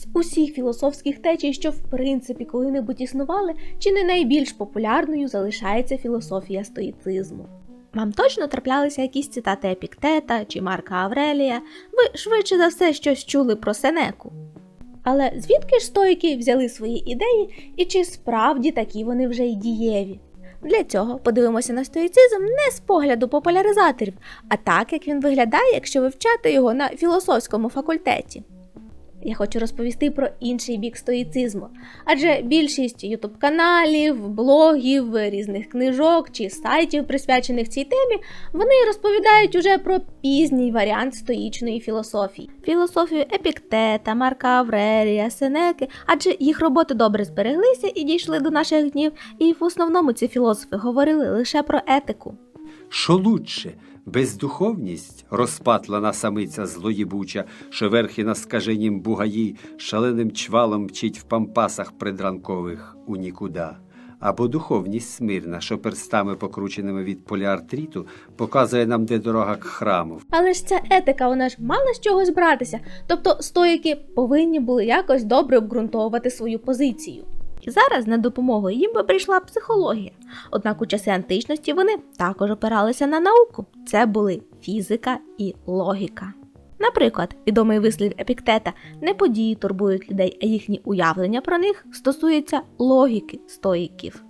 З усіх філософських течій, що в принципі коли-небудь існували, чи не найбільш популярною залишається філософія стоїцизму. Вам точно траплялися якісь цитати Епіктета чи Марка Аврелія? Ви швидше за все щось чули про Сенеку. Але звідки ж стоїки взяли свої ідеї і чи справді такі вони вже й дієві? Для цього подивимося на стоїцизм не з погляду популяризаторів, а так як він виглядає, якщо вивчати його на філософському факультеті. Я хочу розповісти про інший бік стоїцизму, адже більшість ютуб каналів, блогів, різних книжок чи сайтів, присвячених цій темі, вони розповідають уже про пізній варіант стоїчної філософії. Філософію Епіктета, Марка Аврелія, Сенеки, адже їх роботи добре збереглися і дійшли до наших днів, і в основному ці філософи говорили лише про етику. Що лучше, бездуховність, розпатлана самиця злоїбуча, що верхи на скаженім бугаї, шаленим чвалом мчить в пампасах предранкових у нікуда. Або духовність смирна, що перстами, покрученими від поліартриту, показує нам, де дорога к храму. Але ж ця етика, вона ж мала з чогось братися. Тобто стоїки повинні були якось добре обґрунтовувати свою позицію. І зараз на допомогу їм би прийшла психологія. Однак у часи античності вони також опиралися на науку. Це були фізика і логіка. Наприклад, відомий вислів епіктета не події турбують людей, а їхні уявлення про них стосуються логіки стоїків.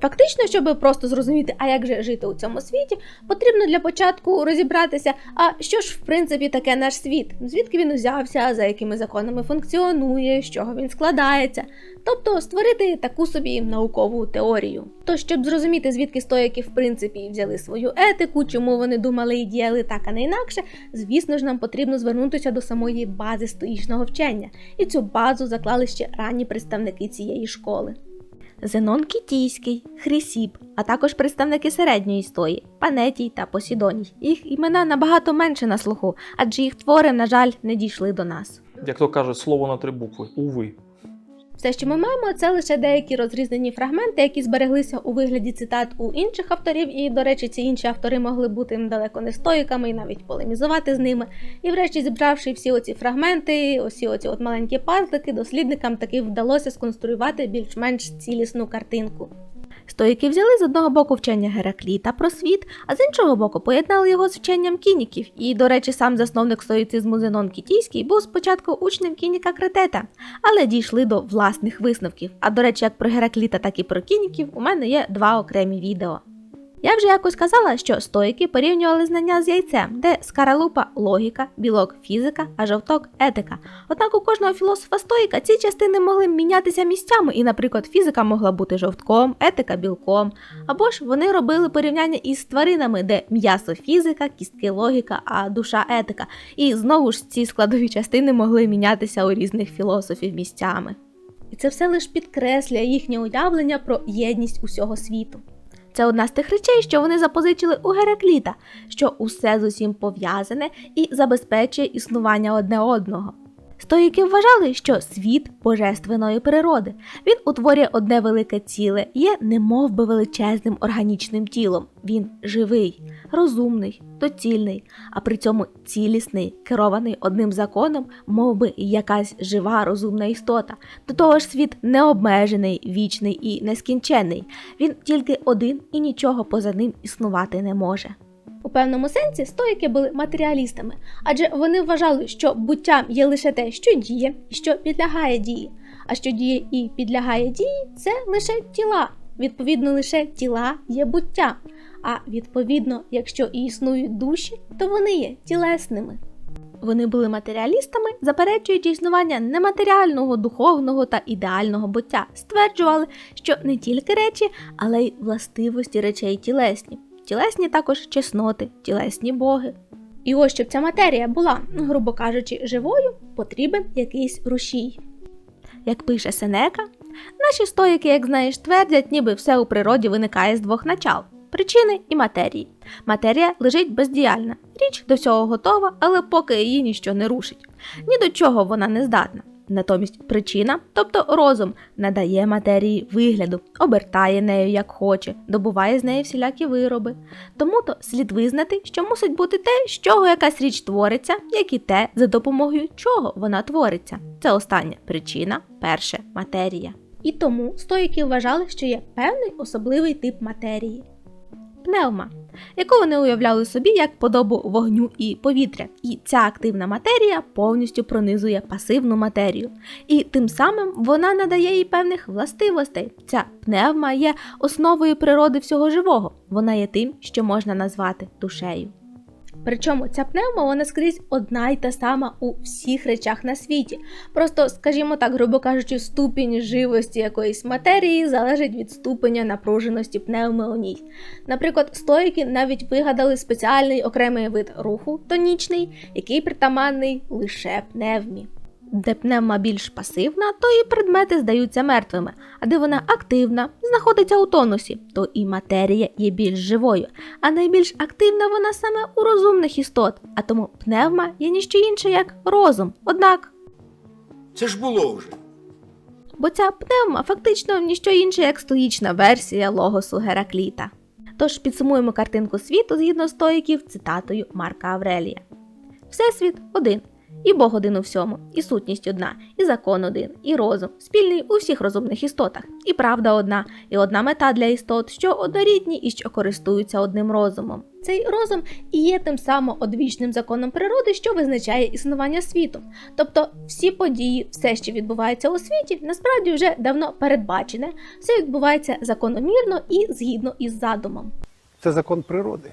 Фактично, щоб просто зрозуміти, а як же жити у цьому світі, потрібно для початку розібратися, а що ж в принципі таке наш світ, звідки він узявся, за якими законами функціонує, з чого він складається, тобто створити таку собі наукову теорію. То щоб зрозуміти, звідки стоїки в принципі взяли свою етику, чому вони думали і діяли так, а не інакше, звісно ж, нам потрібно звернутися до самої бази стоїчного вчення, і цю базу заклали ще ранні представники цієї школи. Зенон Кітійський, Хрісіп, а також представники середньої стої Панетій та Посідоній. Їх імена набагато менше на слуху, адже їх твори, на жаль, не дійшли до нас. Як то кажуть, слово на три букви. Уви. Все, що ми маємо, це лише деякі розрізнені фрагменти, які збереглися у вигляді цитат у інших авторів, і, до речі, ці інші автори могли бути далеко не стоїками і навіть полемізувати з ними. І, врешті, зібравши всі оці фрагменти, усі оці от маленькі пазлики, дослідникам таки вдалося сконструювати більш-менш цілісну картинку. Стоїки взяли з одного боку вчення Геракліта про світ, а з іншого боку поєднали його з вченням кініків. І, до речі, сам засновник стоїцизму Зенон Кітійський був спочатку учнем кініка Кретета, але дійшли до власних висновків. А до речі, як про Геракліта, так і про кініків у мене є два окремі відео. Я вже якось казала, що стоїки порівнювали знання з яйцем, де скаралупа логіка, білок фізика, а жовток етика. Однак у кожного філософа стоїка ці частини могли мінятися місцями, і, наприклад, фізика могла бути жовтком, етика білком. Або ж вони робили порівняння із тваринами, де м'ясо фізика, кістки логіка, а душа етика. І знову ж ці складові частини могли мінятися у різних філософів місцями. І це все лише підкреслює їхнє уявлення про єдність усього світу. Це одна з тих речей, що вони запозичили у Геракліта, що усе з усім пов'язане і забезпечує існування одне одного. Стоїки вважали, що світ божественної природи. Він утворює одне велике ціле, є немов би величезним органічним тілом. Він живий, розумний, доцільний, а при цьому цілісний, керований одним законом, мов би якась жива розумна істота. До того ж, світ необмежений, вічний і нескінченний. Він тільки один і нічого поза ним існувати не може. У певному сенсі стоїки були матеріалістами, адже вони вважали, що буттям є лише те, що діє і що підлягає дії. А що діє і підлягає дії, це лише тіла. Відповідно, лише тіла є буттям. А відповідно, якщо і існують душі, то вони є тілесними. Вони були матеріалістами, заперечуючи існування нематеріального, духовного та ідеального буття, стверджували, що не тільки речі, але й властивості речей тілесні. Тілесні також чесноти, тілесні боги. І ось щоб ця матерія була, грубо кажучи, живою, потрібен якийсь рушій. Як пише Сенека, наші стоїки, як знаєш, твердять, ніби все у природі виникає з двох начал причини і матерії. Матерія лежить бездіяльна, річ до всього готова, але поки її ніщо не рушить. Ні до чого вона не здатна. Натомість причина, тобто розум, надає матерії вигляду, обертає нею як хоче, добуває з неї всілякі вироби. Тому то слід визнати, що мусить бути те, з чого якась річ твориться, як і те, за допомогою чого вона твориться. Це остання причина, перше матерія. І тому стоїки вважали, що є певний особливий тип матерії пневма, яку вони уявляли собі як подобу вогню і повітря. І ця активна матерія повністю пронизує пасивну матерію. І тим самим вона надає їй певних властивостей. Ця пневма є основою природи всього живого. Вона є тим, що можна назвати душею. Причому ця пневма вона скрізь одна й та сама у всіх речах на світі. Просто, скажімо так, грубо кажучи, ступінь живості якоїсь матерії залежить від ступеня напруженості пневми у ній. Наприклад, стоїки навіть вигадали спеціальний окремий вид руху тонічний, який притаманний лише пневмі. Де пневма більш пасивна, то і предмети здаються мертвими, а де вона активна, знаходиться у тонусі, то і матерія є більш живою, а найбільш активна вона саме у розумних істот, а тому пневма є ніщо інше як розум. Однак, Це ж було вже. бо ця пневма фактично ніщо інше як стоїчна версія логосу Геракліта. Тож підсумуємо картинку світу згідно стоїків цитатою Марка Аврелія. Всесвіт один, і Бог один у всьому, і сутність одна, і закон один, і розум, спільний у всіх розумних істотах, і правда одна, і одна мета для істот, що однорідні і що користуються одним розумом. Цей розум і є тим самим одвічним законом природи, що визначає існування світу. Тобто всі події, все, що відбувається у світі, насправді вже давно передбачене, все відбувається закономірно і згідно із задумом. Це закон природи.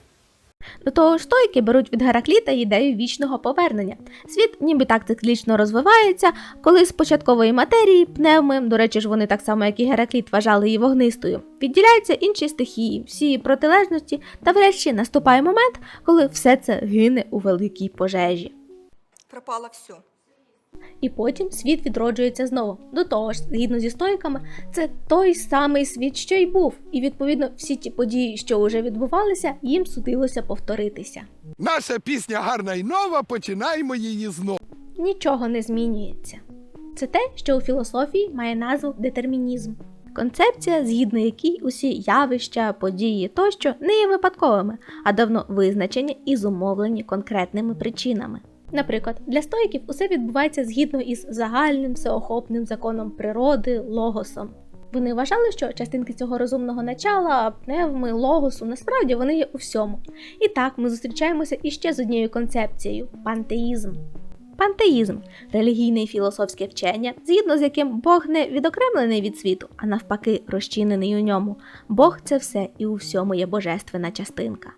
До того ж, стойки беруть від Геракліта ідею вічного повернення. Світ ніби так циклічно розвивається, коли з початкової матерії, пневми, до речі ж, вони так само, як і Геракліт, вважали її вогнистою, відділяються інші стихії, всі протилежності, та врешті наступає момент, коли все це гине у великій пожежі. пропало все. І потім світ відроджується знову. До того ж, згідно зі стоїками, це той самий світ, що й був, і відповідно всі ті події, що вже відбувалися, їм судилося повторитися. Наша пісня гарна і нова, починаємо її знову. нічого не змінюється. Це те, що у філософії має назву детермінізм. Концепція, згідно якій усі явища, події тощо не є випадковими, а давно визначені і зумовлені конкретними причинами. Наприклад, для стоїків усе відбувається згідно із загальним всеохопним законом природи, логосом. Вони вважали, що частинки цього розумного начала, пневми, логосу, насправді вони є у всьому. І так ми зустрічаємося іще з однією концепцією пантеїзм. Пантеїзм релігійне і філософське вчення, згідно з яким Бог не відокремлений від світу, а навпаки, розчинений у ньому. Бог це все і у всьому є божественна частинка.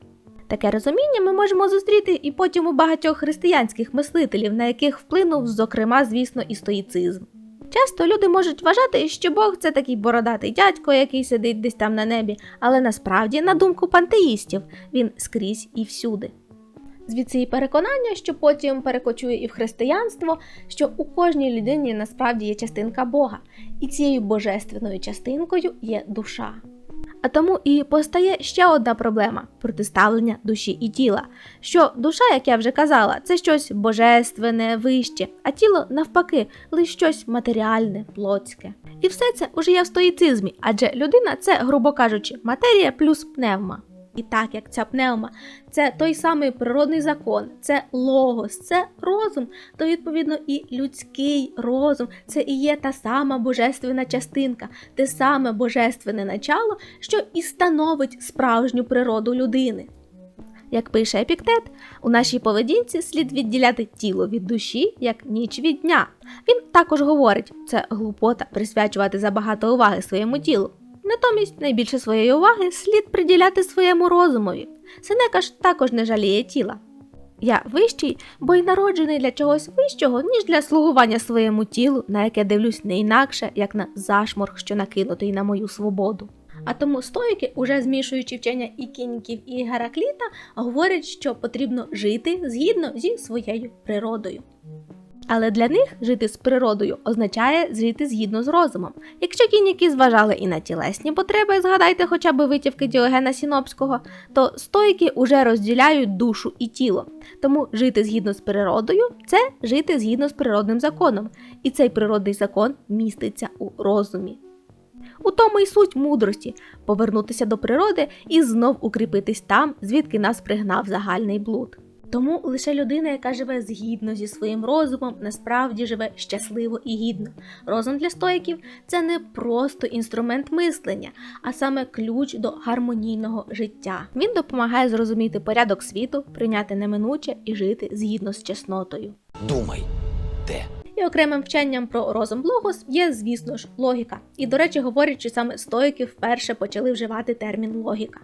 Таке розуміння ми можемо зустріти і потім у багатьох християнських мислителів, на яких вплинув, зокрема, звісно, і стоїцизм. Часто люди можуть вважати, що Бог це такий бородатий дядько, який сидить десь там на небі, але насправді, на думку пантеїстів, він скрізь і всюди. Звідси і переконання, що потім перекочує і в християнство, що у кожній людині насправді є частинка Бога, і цією божественною частинкою є душа. А тому і постає ще одна проблема протиставлення душі і тіла. Що душа, як я вже казала, це щось божественне, вище, а тіло навпаки, лише щось матеріальне, плотське. І все це уже є в стоїцизмі, адже людина це, грубо кажучи, матерія плюс пневма. І так як ця пневма це той самий природний закон, це логос, це розум, то відповідно і людський розум це і є та сама божественна частинка, те саме божественне начало, що і становить справжню природу людини. Як пише Епіктет, у нашій поведінці слід відділяти тіло від душі як ніч від дня. Він також говорить, це глупота присвячувати забагато уваги своєму тілу. Натомість найбільше своєї уваги слід приділяти своєму розумові. Сенека ж також не жаліє тіла. Я вищий, бо й народжений для чогось вищого, ніж для слугування своєму тілу, на яке дивлюсь не інакше, як на зашморг, що накинутий на мою свободу. А тому стоїки, уже змішуючи вчення і кініків, і Геракліта, говорять, що потрібно жити згідно зі своєю природою. Але для них жити з природою означає жити згідно з розумом. Якщо кініки зважали і на тілесні потреби, згадайте хоча б витівки Діогена Сінопського, то стоїки уже розділяють душу і тіло. Тому жити згідно з природою це жити згідно з природним законом. і цей природний закон міститься у розумі. У тому й суть мудрості повернутися до природи і знов укріпитись там, звідки нас пригнав загальний блуд. Тому лише людина, яка живе згідно зі своїм розумом, насправді живе щасливо і гідно. Розум для стоїків це не просто інструмент мислення, а саме ключ до гармонійного життя. Він допомагає зрозуміти порядок світу, прийняти неминуче і жити згідно з чеснотою. Думай, де? І окремим вченням про розум логос є, звісно ж, логіка. І, до речі, говорять, що саме стоїки вперше почали вживати термін логіка.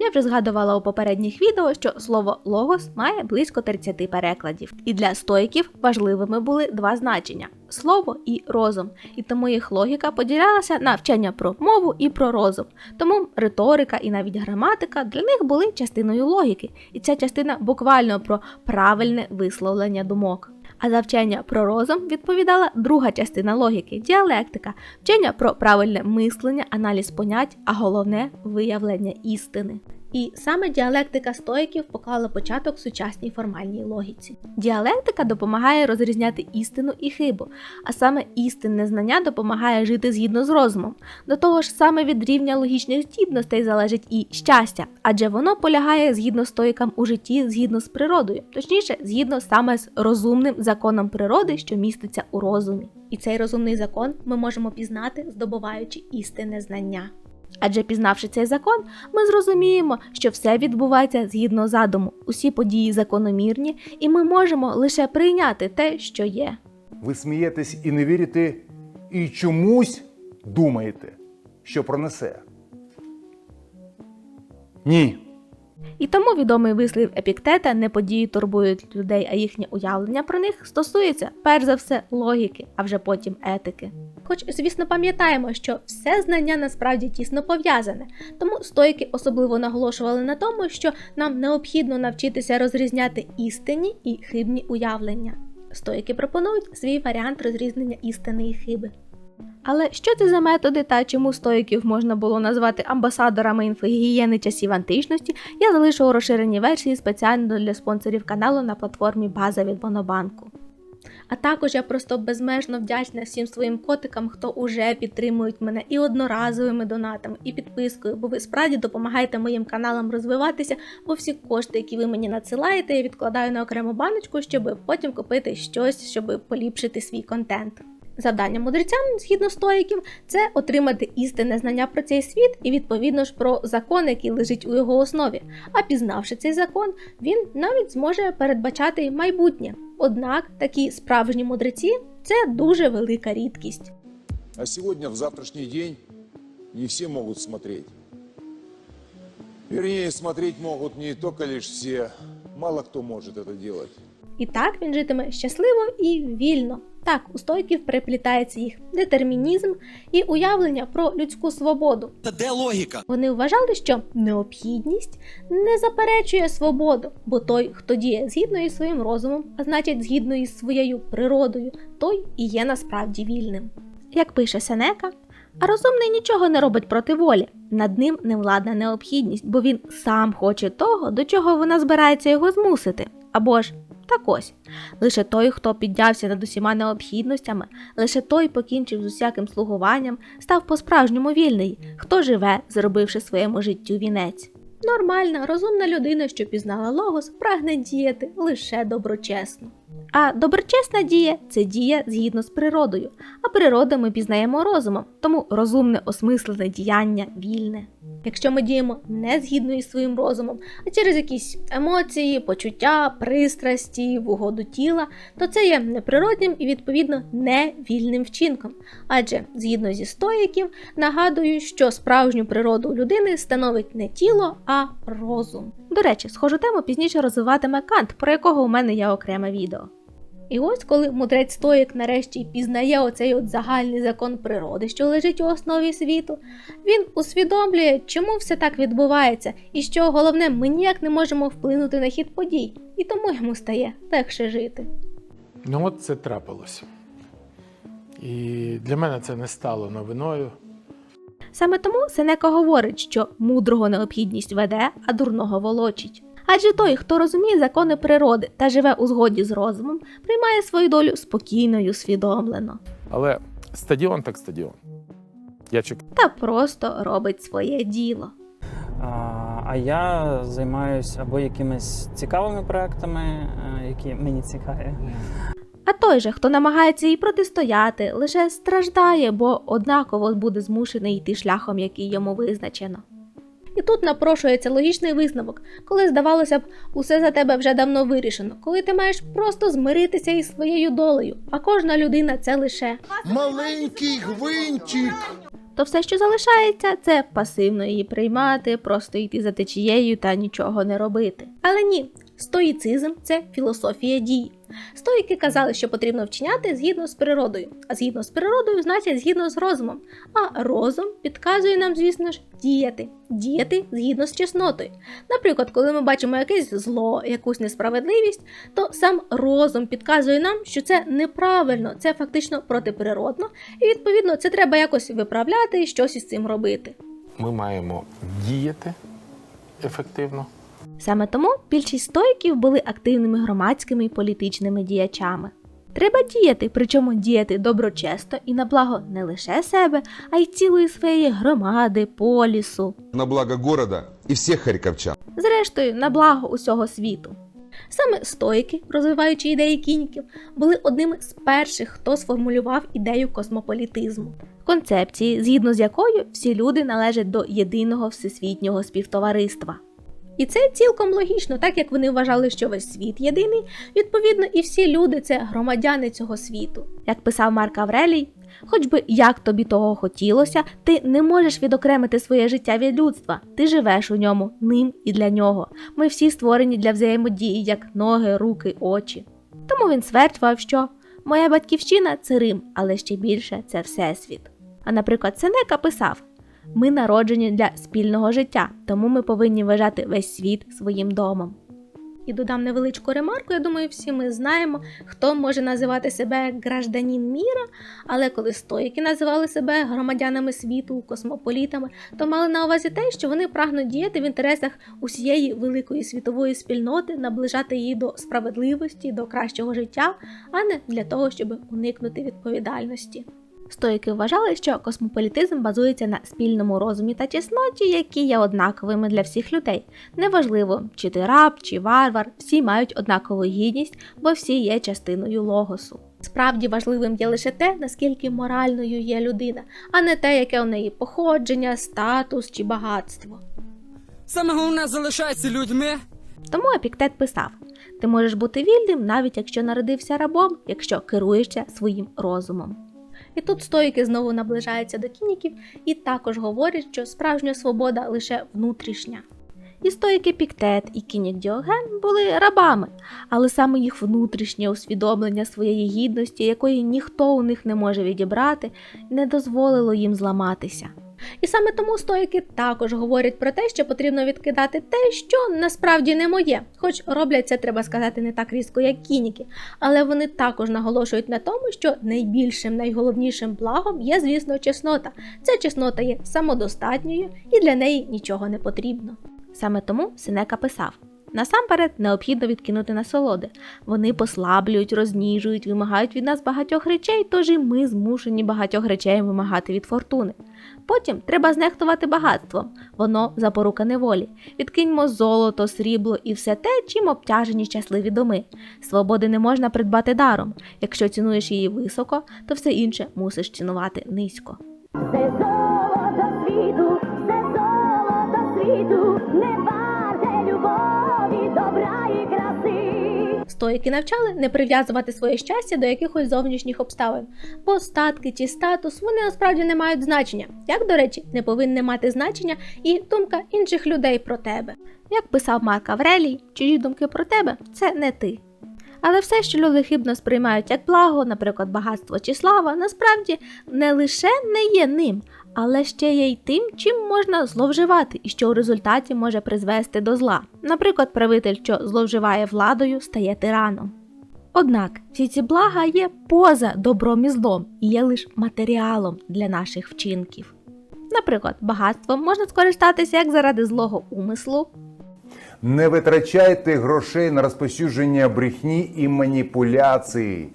Я вже згадувала у попередніх відео, що слово логос має близько 30 перекладів, і для стоїків важливими були два значення слово і розум. І тому їх логіка поділялася на вчення про мову і про розум. Тому риторика і навіть граматика для них були частиною логіки, і ця частина буквально про правильне висловлення думок. А за вчення про розум відповідала друга частина логіки діалектика, вчення про правильне мислення, аналіз понять, а головне виявлення істини. І саме діалектика стоїків поклала початок сучасній формальній логіці. Діалектика допомагає розрізняти істину і хибу, а саме істинне знання допомагає жити згідно з розумом. До того ж, саме від рівня логічних здібностей залежить і щастя, адже воно полягає згідно стоїкам у житті, згідно з природою, точніше, згідно саме з розумним законом природи, що міститься у розумі. І цей розумний закон ми можемо пізнати, здобуваючи істинне знання. Адже пізнавши цей закон, ми зрозуміємо, що все відбувається згідно задуму, усі події закономірні, і ми можемо лише прийняти те, що є. Ви смієтесь і не вірите, і чомусь думаєте, що пронесе. Ні. І тому відомий вислів епіктета не події турбують людей, а їхнє уявлення про них стосується перш за все логіки, а вже потім етики. Хоч, звісно, пам'ятаємо, що все знання насправді тісно пов'язане, тому стойки особливо наголошували на тому, що нам необхідно навчитися розрізняти істинні і хибні уявлення. Стойки пропонують свій варіант розрізнення істини і хиби. Але що це за методи та чому стоїків можна було назвати амбасадорами інфогігієни часів античності, я залишу у розширеній версії спеціально для спонсорів каналу на платформі База від Монобанку. А також я просто безмежно вдячна всім своїм котикам, хто уже підтримують мене і одноразовими донатами, і підпискою, бо ви справді допомагаєте моїм каналам розвиватися, бо всі кошти, які ви мені надсилаєте, я відкладаю на окрему баночку, щоб потім купити щось, щоб поліпшити свій контент. Завдання мудреця, згідно стоїків, це отримати істинне знання про цей світ і відповідно ж про закон, який лежить у його основі. А пізнавши цей закон, він навіть зможе передбачати майбутнє. Однак такі справжні мудреці це дуже велика рідкість. А сегодня, в завтрашний день, не все могут смотреть. Вернее, смотреть могут не только лишь все, мало кто может это делать. І так він житиме щасливо і вільно. Так, у стойків переплітається їх детермінізм і уявлення про людську свободу. Та де логіка? Вони вважали, що необхідність не заперечує свободу, бо той, хто діє згідно із своїм розумом, а значить згідно із своєю природою, той і є насправді вільним. Як пише Сенека, а розумний нічого не робить проти волі. Над ним не владна необхідність, бо він сам хоче того, до чого вона збирається його змусити. Або ж так ось. Лише той, хто піднявся над усіма необхідностями, лише той покінчив з усяким слугуванням, став по-справжньому вільний, хто живе, зробивши своєму життю вінець. Нормальна, розумна людина, що пізнала логос, прагне діяти лише доброчесно. А доброчесна дія це дія згідно з природою, а природу ми пізнаємо розумом, тому розумне осмислене діяння вільне. Якщо ми діємо не згідно із своїм розумом, а через якісь емоції, почуття, пристрасті, в угоду тіла, то це є неприроднім і відповідно невільним вчинком. Адже згідно зі стоїків, нагадую, що справжню природу людини становить не тіло, а розум. До речі, схожу тему пізніше розвиватиме Кант, про якого у мене є окреме відео. І ось коли мудрець стоїк нарешті пізнає оцей от загальний закон природи, що лежить у основі світу, він усвідомлює, чому все так відбувається, і що головне, ми ніяк не можемо вплинути на хід подій, і тому йому стає легше жити. Ну от це трапилося. І для мене це не стало новиною. Саме тому Сенека говорить, що мудрого необхідність веде, а дурного волочить. Адже той, хто розуміє закони природи та живе у згоді з розумом, приймає свою долю спокійно й усвідомлено Але стадіон так стадіон. Я чекаю. та просто робить своє діло. А, а я займаюся або якимись цікавими проектами, е, які мені цікаві. А той же, хто намагається їй протистояти, лише страждає, бо однаково буде змушений йти шляхом, який йому визначено. І тут напрошується логічний висновок, коли здавалося б, усе за тебе вже давно вирішено, коли ти маєш просто змиритися із своєю долею, а кожна людина це лише. Маленький гвинтик. То все, що залишається, це пасивно її приймати, просто йти за течією та нічого не робити. Але ні, стоїцизм це філософія дії. Стоїки казали, що потрібно вчиняти згідно з природою, а згідно з природою, значить згідно з розумом. А розум підказує нам, звісно ж, діяти, діяти згідно з чеснотою. Наприклад, коли ми бачимо якесь зло, якусь несправедливість, то сам розум підказує нам, що це неправильно, це фактично протиприродно, і відповідно це треба якось виправляти і щось із цим робити. Ми маємо діяти ефективно. Саме тому більшість стоїків були активними громадськими і політичними діячами. Треба діяти, причому діяти доброчесно і на благо не лише себе, а й цілої своєї громади, полісу, на благо города и всех харьковчан. зрештою, на благо усього світу. Саме стоїки, розвиваючи ідеї кініків, були одними з перших, хто сформулював ідею космополітизму, концепції, згідно з якою всі люди належать до єдиного всесвітнього співтовариства. І це цілком логічно, так як вони вважали, що весь світ єдиний, відповідно, і всі люди це громадяни цього світу. Як писав Марк Аврелій, хоч би як тобі того хотілося, ти не можеш відокремити своє життя від людства. Ти живеш у ньому, ним і для нього. Ми всі створені для взаємодії, як ноги, руки, очі. Тому він стверджував, що моя батьківщина це Рим, але ще більше це Всесвіт. А наприклад, Сенека писав: ми народжені для спільного життя, тому ми повинні вважати весь світ своїм домом. І додам невеличку ремарку, я думаю, всі ми знаємо, хто може називати себе гражданин міра, але коли стоїки називали себе громадянами світу, космополітами, то мали на увазі те, що вони прагнуть діяти в інтересах усієї великої світової спільноти, наближати її до справедливості, до кращого життя, а не для того, щоб уникнути відповідальності. Стоїки вважали, що космополітизм базується на спільному розумі та чесноті, які є однаковими для всіх людей. Неважливо, чи ти раб, чи варвар, всі мають однакову гідність, бо всі є частиною логосу. Справді важливим є лише те, наскільки моральною є людина, а не те, яке у неї походження, статус чи багатство. Саме головне залишається людьми. Тому Епіктет писав: ти можеш бути вільним, навіть якщо народився рабом, якщо керуєшся своїм розумом. І тут стоїки знову наближаються до кініків і також говорять, що справжня свобода лише внутрішня. І стоїки Піктет і кінік Діоген були рабами, але саме їх внутрішнє усвідомлення своєї гідності, якої ніхто у них не може відібрати, не дозволило їм зламатися. І саме тому стоїки також говорять про те, що потрібно відкидати те, що насправді не моє, хоч роблять це, треба сказати, не так різко, як кініки, але вони також наголошують на тому, що найбільшим, найголовнішим благом є, звісно, чеснота. Ця чеснота є самодостатньою і для неї нічого не потрібно. Саме тому Сенека писав. Насамперед необхідно відкинути насолоди. Вони послаблюють, розніжують, вимагають від нас багатьох речей, тож і ми змушені багатьох речей вимагати від фортуни. Потім треба знехтувати багатством, воно запорука неволі. Відкиньмо золото, срібло і все те, чим обтяжені щасливі доми. Свободи не можна придбати даром. Якщо цінуєш її високо, то все інше мусиш цінувати низько. Краси. Стоїки навчали не прив'язувати своє щастя до якихось зовнішніх обставин, бо статки чи статус вони насправді не мають значення, як, до речі, не повинне мати значення і думка інших людей про тебе. Як писав Марк Аврелій, чужі думки про тебе це не ти. Але все, що люди хибно сприймають як благо, наприклад, багатство чи слава, насправді не лише не є ним, але ще є й тим, чим можна зловживати і що у результаті може призвести до зла. Наприклад, правитель, що зловживає владою, стає тираном. Однак всі ці блага є поза добром і злом і є лише матеріалом для наших вчинків. Наприклад, багатством можна скористатися як заради злого умислу, Не витрачайте грошей на розповсюдження брехні і маніпуляцій.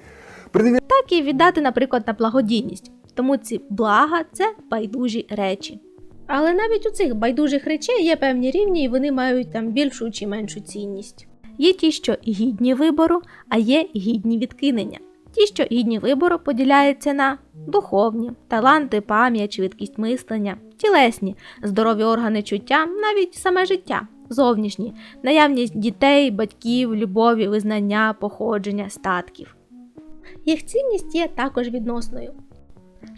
Придиві- так і віддати, наприклад, на благодійність. Тому ці блага це байдужі речі. Але навіть у цих байдужих речей є певні рівні, і вони мають там більшу чи меншу цінність. Є ті, що гідні вибору, а є гідні відкинення. Ті, що гідні вибору, поділяються на духовні, таланти, пам'ять, швидкість мислення, тілесні, здорові органи чуття, навіть саме життя, зовнішні, наявність дітей, батьків, любові, визнання, походження, статків. Їх цінність є також відносною.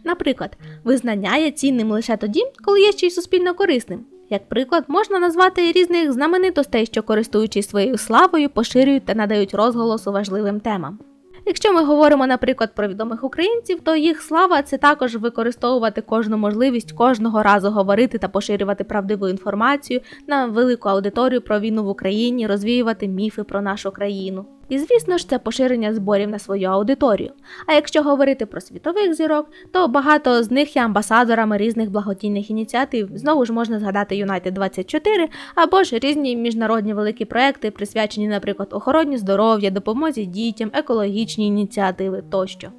Наприклад, визнання є цінним лише тоді, коли є ще й суспільно корисним. Як приклад, можна назвати різних знаменитостей, що, користуючись своєю славою, поширюють та надають розголосу важливим темам. Якщо ми говоримо, наприклад, про відомих українців, то їх слава це також використовувати кожну можливість кожного разу говорити та поширювати правдиву інформацію на велику аудиторію про війну в Україні, розвіювати міфи про нашу країну. І звісно ж, це поширення зборів на свою аудиторію. А якщо говорити про світових зірок, то багато з них є амбасадорами різних благодійних ініціатив. Знову ж можна згадати United 24 або ж різні міжнародні великі проекти, присвячені, наприклад, охороні здоров'я, допомозі дітям, екологічні ініціативи тощо.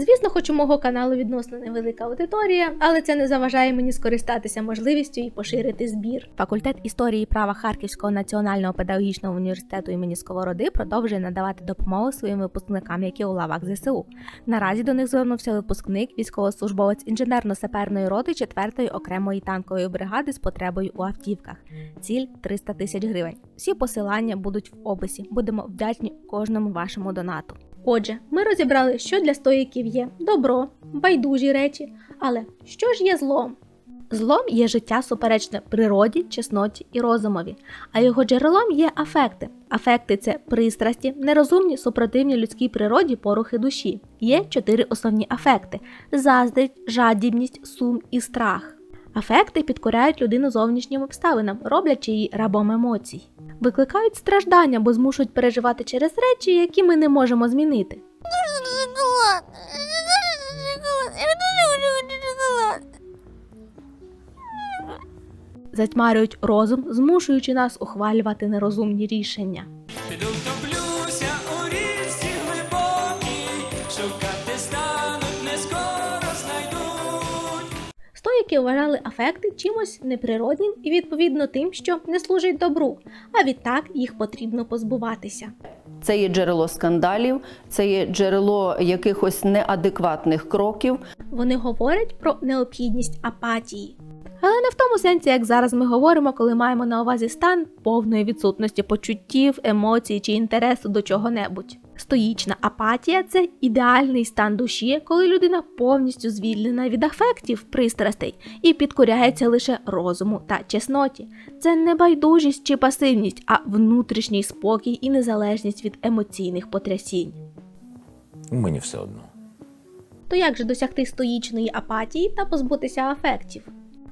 Звісно, хоч у мого каналу відносно невелика аудиторія, але це не заважає мені скористатися можливістю і поширити збір. Факультет історії і права Харківського національного педагогічного університету імені Сковороди продовжує надавати допомогу своїм випускникам, які у лавах ЗСУ. Наразі до них звернувся випускник, військовослужбовець інженерно-саперної роти 4-ї окремої танкової бригади з потребою у автівках. Ціль 300 тисяч гривень. Всі посилання будуть в описі. Будемо вдячні кожному вашому донату. Отже, ми розібрали, що для стоїків є добро, байдужі речі, але що ж є злом? Злом є життя суперечне природі, чесноті і розумові, а його джерелом є афекти. Афекти це пристрасті, нерозумні, супротивні людській природі порухи душі. Є чотири основні афекти: заздрість, жадібність, сум і страх. Афекти підкоряють людину зовнішнім обставинам, роблячи її рабом емоцій. Викликають страждання, бо змушують переживати через речі, які ми не можемо змінити. Затьмарюють розум, змушуючи нас ухвалювати нерозумні рішення. Стоїки вважали афекти чимось неприроднім і відповідно тим, що не служить добру, а відтак їх потрібно позбуватися. Це є джерело скандалів, це є джерело якихось неадекватних кроків. Вони говорять про необхідність апатії. Але не в тому сенсі, як зараз ми говоримо, коли маємо на увазі стан повної відсутності почуттів, емоцій чи інтересу до чого-небудь. Стоїчна апатія це ідеальний стан душі, коли людина повністю звільнена від афектів, пристрастей і підкоряється лише розуму та чесноті. Це не байдужість чи пасивність, а внутрішній спокій і незалежність від емоційних потрясінь. Мені все одно. То як же досягти стоїчної апатії та позбутися афектів?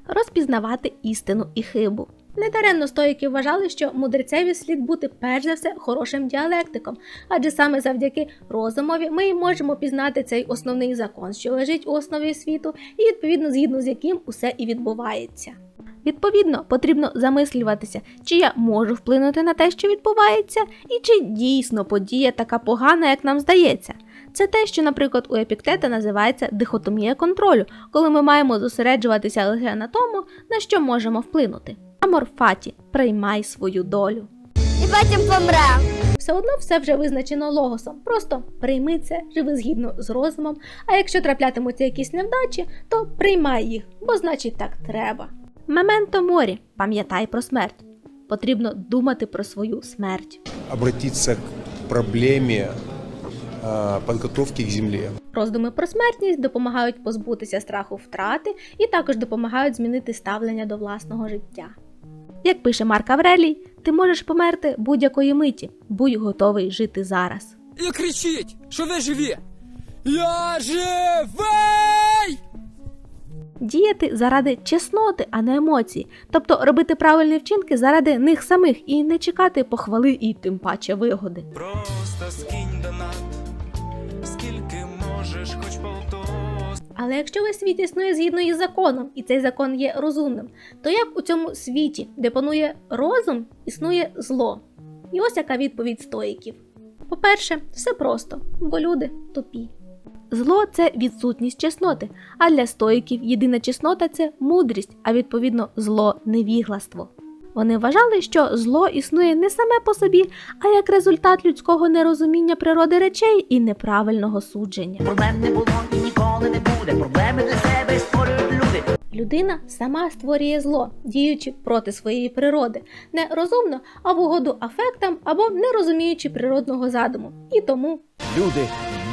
Розпізнавати істину і хибу. Недаремно стоїки вважали, що мудрецеві слід бути перш за все хорошим діалектиком, адже саме завдяки розумові ми можемо пізнати цей основний закон, що лежить у основі світу, і відповідно згідно з яким усе і відбувається. Відповідно, потрібно замислюватися, чи я можу вплинути на те, що відбувається, і чи дійсно подія така погана, як нам здається. Це те, що, наприклад, у епіктета називається дихотомія контролю, коли ми маємо зосереджуватися лише на тому, на що можемо вплинути. Амор фаті, приймай свою долю. І потім помре. Все одно все вже визначено логосом. Просто прийми це, живи згідно з розумом. А якщо траплятимуться якісь невдачі, то приймай їх, бо значить так треба. Мементо морі, пам'ятай про смерть. Потрібно думати про свою смерть. Обратиться к проблеме а, подготовки к земле. Роздуми про смертність допомагають позбутися страху втрати і також допомагають змінити ставлення до власного життя. Як пише Марк Аврелій, ти можеш померти будь-якої миті, будь готовий жити зараз. І кричіть, що ви живі. Я живий! Діяти заради чесноти, а не емоцій, тобто робити правильні вчинки заради них самих і не чекати похвали і тим паче вигоди. Просто скинь донат, скільки можеш, хоч полтос. Але якщо весь світ існує згідно із законом, і цей закон є розумним, то як у цьому світі, де панує розум, існує зло? І ось яка відповідь стоїків. По-перше, все просто, бо люди тупі. Зло це відсутність чесноти, а для стоїків єдина чеснота це мудрість, а відповідно зло невігластво. Вони вважали, що зло існує не саме по собі, а як результат людського нерозуміння природи речей і неправильного судження. Проблем не було і ніколи не буде. Проблеми для себе створюють люди. Людина сама створює зло, діючи проти своєї природи, не розумно, а в угоду афектам або не розуміючи природного задуму. І тому Люди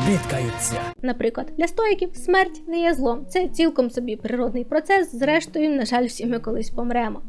бідкаються. Наприклад, для стоїків смерть не є злом, це цілком собі природний процес. Зрештою, на жаль, всі ми колись помремо.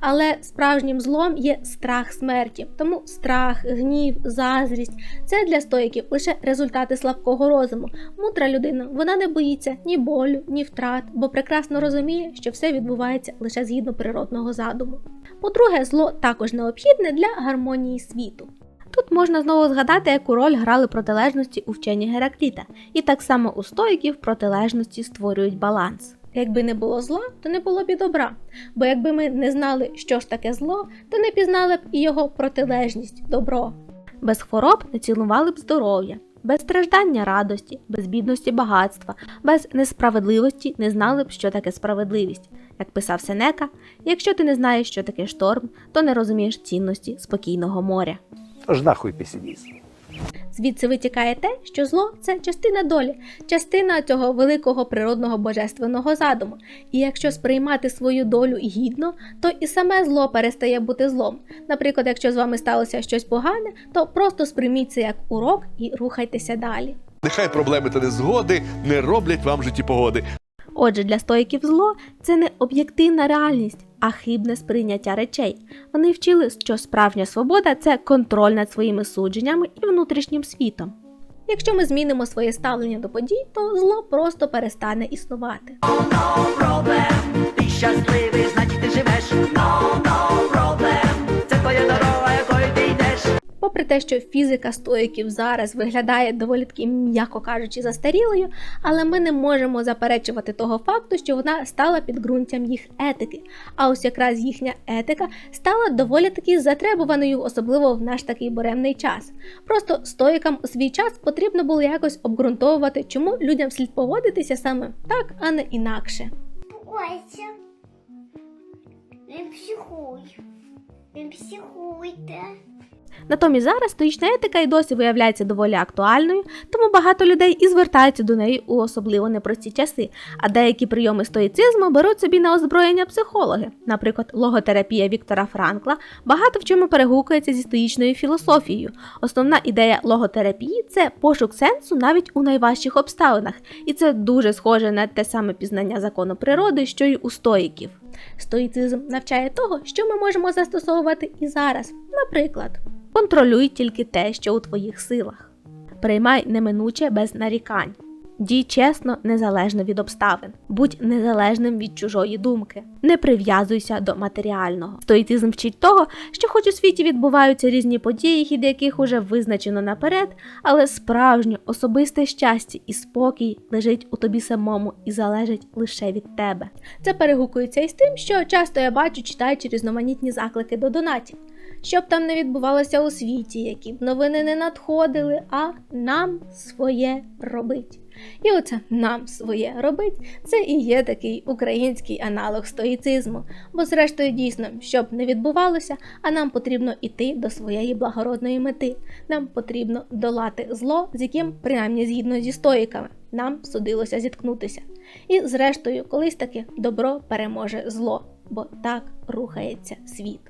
Але справжнім злом є страх смерті. Тому страх, гнів, заздрість це для стоїків лише результати слабкого розуму. Мудра людина вона не боїться ні болю, ні втрат, бо прекрасно розуміє, що все відбувається лише згідно природного задуму. По-друге, зло також необхідне для гармонії світу. Тут можна знову згадати, яку роль грали протилежності у вченні Геракліта, і так само у стоїків протилежності створюють баланс. Якби не було зла, то не було б і добра. Бо якби ми не знали, що ж таке зло, то не пізнали б і його протилежність добро. Без хвороб не цінували б здоров'я, без страждання радості, без бідності багатства, без несправедливості не знали б, що таке справедливість. Як писав Сенека, якщо ти не знаєш, що таке шторм, то не розумієш цінності спокійного моря. Тож нахуй песимізм. Звідси витікає те, що зло це частина долі, частина цього великого природного божественного задуму. І якщо сприймати свою долю гідно, то і саме зло перестає бути злом. Наприклад, якщо з вами сталося щось погане, то просто сприйміть це як урок і рухайтеся далі. Нехай проблеми та незгоди не роблять вам житті погоди. Отже, для стоїків зло це не об'єктивна реальність, а хибне сприйняття речей. Вони вчили, що справжня свобода це контроль над своїми судженнями і внутрішнім світом. Якщо ми змінимо своє ставлення до подій, то зло просто перестане існувати. Проблем. Ти щасливий, значить ти живеш. No, no problem. Це твоя Попри те, що фізика стоїків зараз виглядає доволі таки, м'яко кажучи, застарілою, але ми не можемо заперечувати того факту, що вона стала підґрунтям їх етики. А ось якраз їхня етика стала доволі таки затребуваною, особливо в наш такий буремний час. Просто стоїкам у свій час потрібно було якось обґрунтовувати, чому людям слід поводитися саме так, а не інакше. Ось. Не психуй. Не психуйте. Натомість зараз стоїчна етика і досі виявляється доволі актуальною, тому багато людей і звертаються до неї у особливо непрості часи. А деякі прийоми стоїцизму беруть собі на озброєння психологи. Наприклад, логотерапія Віктора Франкла багато в чому перегукується зі стоїчною філософією. Основна ідея логотерапії це пошук сенсу навіть у найважчих обставинах, і це дуже схоже на те саме пізнання закону природи, що й у стоїків. Стоїцизм навчає того, що ми можемо застосовувати і зараз. Наприклад, контролюй тільки те, що у твоїх силах. Приймай неминуче без нарікань. Дій чесно, незалежно від обставин. Будь незалежним від чужої думки. Не прив'язуйся до матеріального. Стоїцизм вчить того, що хоч у світі відбуваються різні події, хід яких уже визначено наперед, але справжнє особисте щастя і спокій лежить у тобі самому і залежить лише від тебе. Це перегукується із тим, що часто я бачу, читаючи різноманітні заклики до донатів. Щоб там не відбувалося у світі, які б новини не надходили, а нам своє робить. І оце нам своє робить це і є такий український аналог стоїцизму. Бо, зрештою, дійсно, щоб не відбувалося, а нам потрібно йти до своєї благородної мети. Нам потрібно долати зло, з яким, принаймні згідно зі стоїками, нам судилося зіткнутися. І, зрештою, колись таки добро переможе зло, бо так рухається світ.